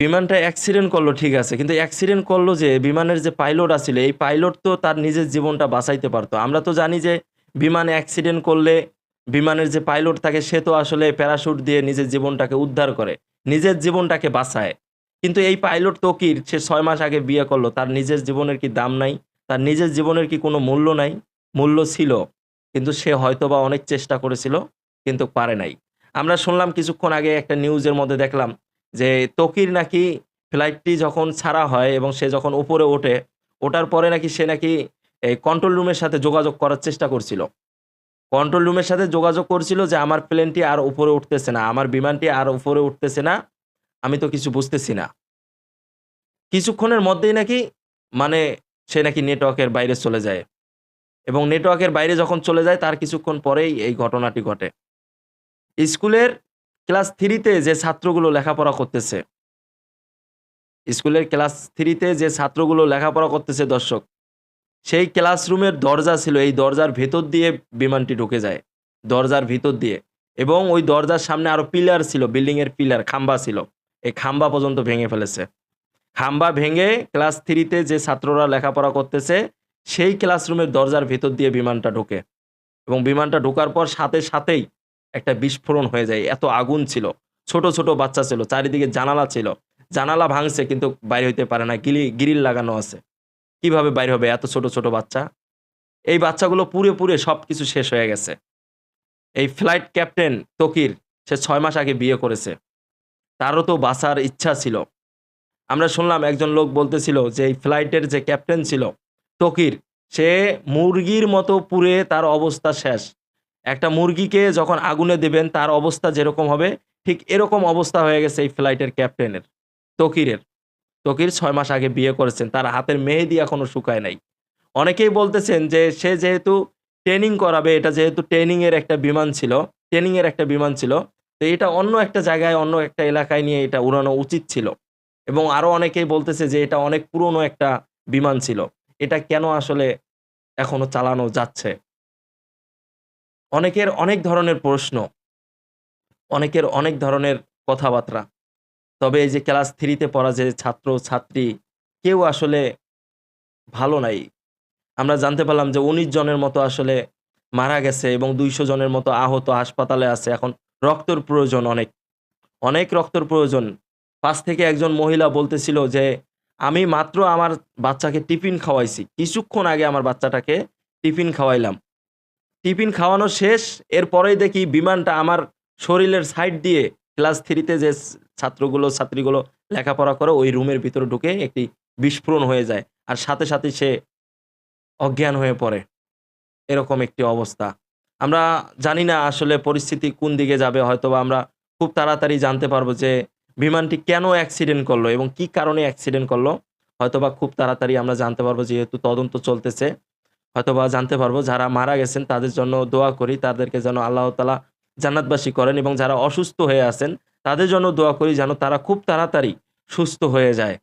বিমানটা accident করল, ঠিক আছে। কিন্তু অ্যাক্সিডেন্ট করল যে, বিমানের যে পাইলট আছিল, এই পাইলট তো তার নিজের জীবনটা বাঁচাইতে পারতো। আমরা তো জানি যে, বিমানে অ্যাক্সিডেন্ট করলে বিমানের যে পাইলট থাকে, সে তো আসলে প্যারাশুট দিয়ে নিজের জীবনটাকে উদ্ধার করে, নিজের জীবনটাকে বাঁচায়। কিন্তু এই পাইলট তো তকির সে ছয় মাস আগে বিয়ে করল, তার নিজের জীবনের কি দাম নাই, তার নিজের জীবনের কি কোনো মূল্য নাই, মূল্য ছিল, কিন্তু সে হয়তোবা অনেক চেষ্টা করেছিল, কিন্তু পারে নাই। আমরা শুনলাম কিছুক্ষণ আগে একটা নিউজের মধ্যে দেখলাম যে তকির নাকি ফ্লাইটটি যখন ছাড়া হয় এবং সে যখন উপরে ওঠে, ওঠার পরে নাকি সে নাকি এই কন্ট্রোল রুমের সাথে যোগাযোগ করার চেষ্টা করছিল। কন্ট্রোল রুমের সাথে যোগাযোগ করছিল যে, আমার প্লেনটি আর উপরে উঠতেছে না, আমার বিমানটি আর উপরে উঠতেছে না, আমি তো কিছু বুঝতেছি না। কিছুক্ষণের মধ্যেই নাকি মানে সে নাকি নেটওয়ার্কের বাইরে চলে যায় এবং নেটওয়ার্কের বাইরে যখন চলে যায়, তার কিছুক্ষণ পরেই এই ঘটনাটি ঘটে। স্কুলের ক্লাস থ্রিতে যে ছাত্রগুলো লেখাপড়া করতেছে। স্কুলের ক্লাস থ্রিতে যে ছাত্রগুলো লেখাপড়া করতেছে দর্শক, সেই ক্লাসরুমের দরজা ছিল, এই দরজার ভেতর দিয়ে বিমানটি ঢুকে যায়, দরজার ভিতর দিয়ে। এবং ওই দরজার সামনে আরও পিলার ছিল, বিল্ডিংয়ের পিলার, খাম্বা ছিল। এই খাম্বা পর্যন্ত ভেঙে ফেলেছে। খাম্বা ভেঙে ক্লাস থ্রিতে যে ছাত্ররা লেখাপড়া করতেছে, সেই ক্লাসরুমের দরজার ভেতর দিয়ে বিমানটা ঢোকে। এবং বিমানটা ঢোকার পর সাথে সাথেই একটা বিস্ফোরণ হয়ে যায়। এত আগুন ছিল। ছোট ছোট বাচ্চা ছিল, চারিদিকে জানালা ছিল। জানালা ভাঙছে কিন্তু বাইরে হইতে পারে না। গিলি, গিরিল লাগানো আছে। কীভাবে বাইরে হবে এত ছোট ছোট বাচ্চা? এই বাচ্চাগুলো পুরে পুরে সব কিছু শেষ হয়ে গেছে। এই ফ্লাইট ক্যাপ্টেন তকির, সে ছয় মাস আগে বিয়ে করেছে। তারও তো বাঁচার ইচ্ছা ছিল। আমরা শুনলাম একজন লোক বলতেছিল যে এই ফ্লাইটের যে ক্যাপ্টেন ছিল, তকির, সে মুরগির মতো পুড়ে তার অবস্থা শেষ। একটা মুরগিকে যখন আগুনে দেবেন, তার অবস্থা যেরকম হবে, ঠিক এরকম অবস্থা হয়ে গেছে এই ফ্লাইটের ক্যাপ্টেনের, তকিরের। তকির ছয় মাস আগে বিয়ে করেছেন, তার হাতের মেহেদি এখনও শুকায় নাই। অনেকেই বলতেছেন যে, সে যেহেতু ট্রেনিং করাবে, এটা যেহেতু ট্রেনিংয়ের একটা বিমান ছিল, ট্রেনিংয়ের একটা বিমান ছিল, তো এটা অন্য একটা জায়গায়, অন্য একটা এলাকায় নিয়ে এটা উড়ানো উচিত ছিল। এবং আরও অনেকেই বলতেছে যে, এটা অনেক পুরনো একটা বিমান ছিল। এটা কেন আসলে এখনও চালানো যাচ্ছে? অনেকের অনেক ধরনের প্রশ্ন, অনেকের অনেক ধরনের কথাবার্তা। তবে এই যে ক্লাস থ্রিতে পড়া যে ছাত্র, ছাত্রী, কেউ আসলে ভালো নাই। আমরা জানতে পারলাম যে উনিশ জনের মতো আসলে মারা গেছে এবং দুইশো জনের মতো আহত, হাসপাতালে আছে। এখন রক্তর প্রয়োজন অনেক অনেক রক্তর প্রয়োজন। পাশ থেকে একজন মহিলা বলতেছিল যে, আমি মাত্র আমার বাচ্চাকে টিফিন খাওয়াইছি। কিছুক্ষণ আগে আমার বাচ্চাটাকে টিফিন খাওয়াইলাম। টিফিন খাওয়ানো শেষ, এরপরেই দেখি বিমানটা আমার শরীরের সাইড দিয়ে ক্লাস থ্রিতে যে ছাত্রগুলো, ছাত্রীগুলো লেখাপড়া করে ওই রুমের ভিতরে ঢুকে একটি বিস্ফোরণ হয়ে যায় আর সাথে সাথে সে অজ্ঞান হয়ে পড়ে। এরকম একটি অবস্থা। আমরা জানি না আসলে পরিস্থিতি কোন দিকে যাবে হয়তো বা আমরা খুব তাড়াতাড়ি জানতে পারব যে বিমানটি কেন অ্যাক্সিডেন্ট করল এবং কি কারণে অ্যাক্সিডেন্ট করল। হয়তোবা খুব তাড়াতাড়ি আমরা জানতে পারব যেহেতু তদন্ত চলতেছে। হয়তোবা জানতে পারব, যারা মারা গেছেন তাদের জন্য দোয়া করি, তাদেরকে যেন আল্লাহ তালা জান্নাতবাসী করেন এবং যারা অসুস্থ হয়ে আছেন তাদের জন্য দোয়া করি যেন তারা খুব তাড়াতাড়ি সুস্থ হয়ে যায়।